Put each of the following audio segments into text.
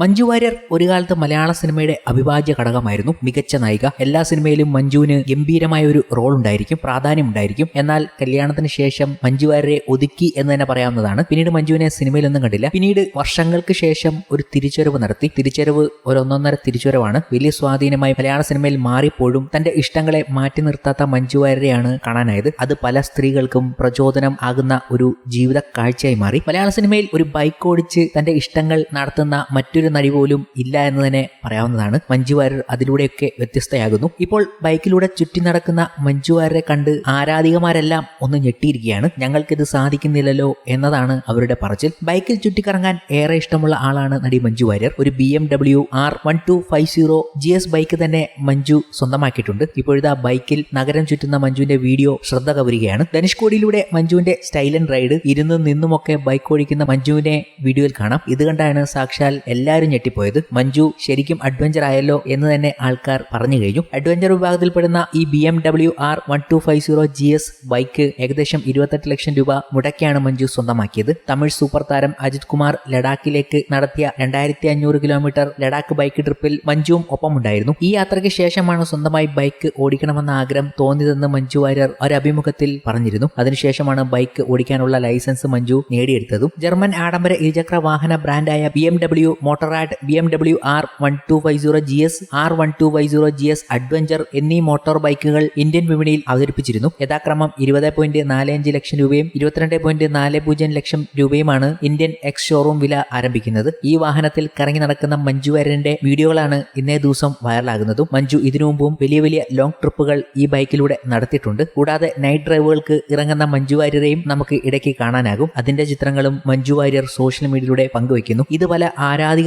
മഞ്ജു വാര്യർ ഒരു കാലത്ത് മലയാള സിനിമയുടെ അവിഭാജ്യ ഘടകമായിരുന്നു. മികച്ച നായിക. എല്ലാ സിനിമയിലും മഞ്ജുവിന് ഗംഭീരമായ ഒരു റോൾ ഉണ്ടായിരിക്കും പ്രാധാന്യം ഉണ്ടായിരിക്കും. എന്നാൽ കല്യാണത്തിന് ശേഷം മഞ്ജു വാര്യരെ ഒതുക്കി എന്ന് തന്നെ പറയാവുന്നതാണ്. പിന്നീട് മഞ്ജുവിനെ സിനിമയിലൊന്നും കണ്ടില്ല. പിന്നീട് വർഷങ്ങൾക്ക് ശേഷം ഒരു തിരിച്ചുവരവ് നടത്തി. തിരിച്ചുവരവ് ഒരൊന്നൊന്നര തിരിച്ചുവരവാണ് വലിയ സ്വാധീനമായി മലയാള സിനിമയിൽ മാറിപ്പോഴും തന്റെ ഇഷ്ടങ്ങളെ മാറ്റി നിർത്താത്ത മഞ്ജു വാര്യരെയാണ് കാണാനായത്. അത് പല സ്ത്രീകൾക്കും പ്രചോദനം ആകുന്ന ഒരു ജീവിത കാഴ്ചയായി മാറി. മലയാള സിനിമയിൽ ഒരു ബൈക്ക് ഓടിച്ച് തന്റെ ഇഷ്ടങ്ങൾ നടത്തുന്ന മറ്റൊരു നടി പോലും ഇല്ല എന്ന് തന്നെ പറയാവുന്നതാണ്. മഞ്ജു വാര്യർ അതിലൂടെയൊക്കെ വ്യത്യസ്തയാകുന്നു. ഇപ്പോൾ ബൈക്കിലൂടെ ചുറ്റി നടക്കുന്ന മഞ്ജു വാര്യരെ കണ്ട് ആരാധികമാരെല്ലാം ഒന്ന് ഞെട്ടിയിരിക്കുകയാണ്. ഞങ്ങൾക്കിത് സാധിക്കുന്നില്ലല്ലോ എന്നതാണ് അവരുടെ പറച്ചിൽ. ബൈക്കിൽ ചുറ്റിക്കറങ്ങാൻ ഏറെ ഇഷ്ടമുള്ള ആളാണ് നടി മഞ്ജു വാര്യർ. ഒരു B M W R one two five zero G S bike തന്നെ മഞ്ജു സ്വന്തമാക്കിയിട്ടുണ്ട്. ഇപ്പോഴിതാ ബൈക്കിൽ നഗരം ചുറ്റുന്ന മഞ്ജുവിന്റെ വീഡിയോ ശ്രദ്ധ കവരുകയാണ്. ധനുഷ്കോടിയിലൂടെ മഞ്ജുവിന്റെ സ്റ്റൈലൻ റൈഡ് ഇരുന്നും നിന്നുമൊക്കെ ബൈക്ക് ഓടിക്കുന്ന മഞ്ജുവിനെ വീഡിയോയിൽ കാണാം. ഇത് കണ്ടാണ് സാക്ഷാൽ എല്ലാവരും ഞെട്ടിപ്പോയത്. മഞ്ജു ശരിക്കും അഡ്വഞ്ചർ ആയല്ലോ എന്ന് തന്നെ ആൾക്കാർ പറഞ്ഞു കഴിഞ്ഞു. അഡ്വഞ്ചർ വിഭാഗത്തിൽപ്പെടുന്ന ഈ B M W R one two five zero G S bike ഏകദേശം ഇരുപത്തെട്ട് ലക്ഷം രൂപ മുടക്കിയാണ് മഞ്ജു സ്വന്തമാക്കിയത്. തമിഴ് സൂപ്പർ താരം അജിത് കുമാർ ലഡാക്കിലേക്ക് നടത്തിയ രണ്ടായിരത്തി അഞ്ഞൂറ് കിലോമീറ്റർ ലഡാക്ക് ബൈക്ക് ട്രിപ്പിൽ മഞ്ജുവും ഒപ്പമുണ്ടായിരുന്നു. ഈ യാത്രയ്ക്ക് ശേഷമാണ് സ്വന്തമായി ബൈക്ക് ഓടിക്കണമെന്ന ആഗ്രഹം തോന്നിയതെന്ന് മഞ്ജു വാര്യർ ഒരു അഭിമുഖത്തിൽ പറഞ്ഞിരുന്നു. അതിനുശേഷമാണ് ബൈക്ക് ഓടിക്കാനുള്ള ലൈസൻസ് മഞ്ജു നേടിയെടുത്തതും. ജർമ്മൻ ആഡംബര ഇരുചക്ര വാഹന ബ്രാൻഡായ B M W Motorrad B M W R one two five zero G S R one two five zero G S adventure എന്നീ മോട്ടോർ ബൈക്കുകൾ ഇന്ത്യൻ വിപണിയിൽ അവതരിപ്പിച്ചിരുന്നു. യഥാക്രമം ഇരുപത് പോയിന്റ് നാല് അഞ്ച് ലക്ഷം രൂപയും ഇരുപത്തിരണ്ട് പോയിന്റ് നാല് പൂജ്യം ലക്ഷം രൂപയുമാണ് ഇന്ത്യൻ എക്സ് ഷോറൂം വില ആരംഭിക്കുന്നത്. ഈ വാഹനത്തിൽ കറങ്ങി നടക്കുന്ന മഞ്ജു വാര്യന്റെ വീഡിയോകളാണ് ഇന്നേ ദിവസം വൈറലാകുന്നതും. മഞ്ജു ഇതിനു മുമ്പും വലിയ വലിയ ലോങ് ട്രിപ്പുകൾ ഈ ബൈക്കിലൂടെ നടത്തിയിട്ടുണ്ട്. കൂടാതെ നൈറ്റ് ഡ്രൈവുകൾക്ക് ഇറങ്ങുന്ന മഞ്ജു വാര്യരെയും നമുക്ക് ഇടയ്ക്ക് കാണാനാകും. അതിന്റെ ചിത്രങ്ങളും മഞ്ജു വാര്യർ സോഷ്യൽ മീഡിയയിലൂടെ പങ്കുവയ്ക്കുന്നു. ഇത് പല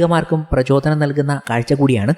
ആരാധികമാർക്കും പ്രചോദനം നൽകുന്ന കാഴ്ച കൂടിയാണ്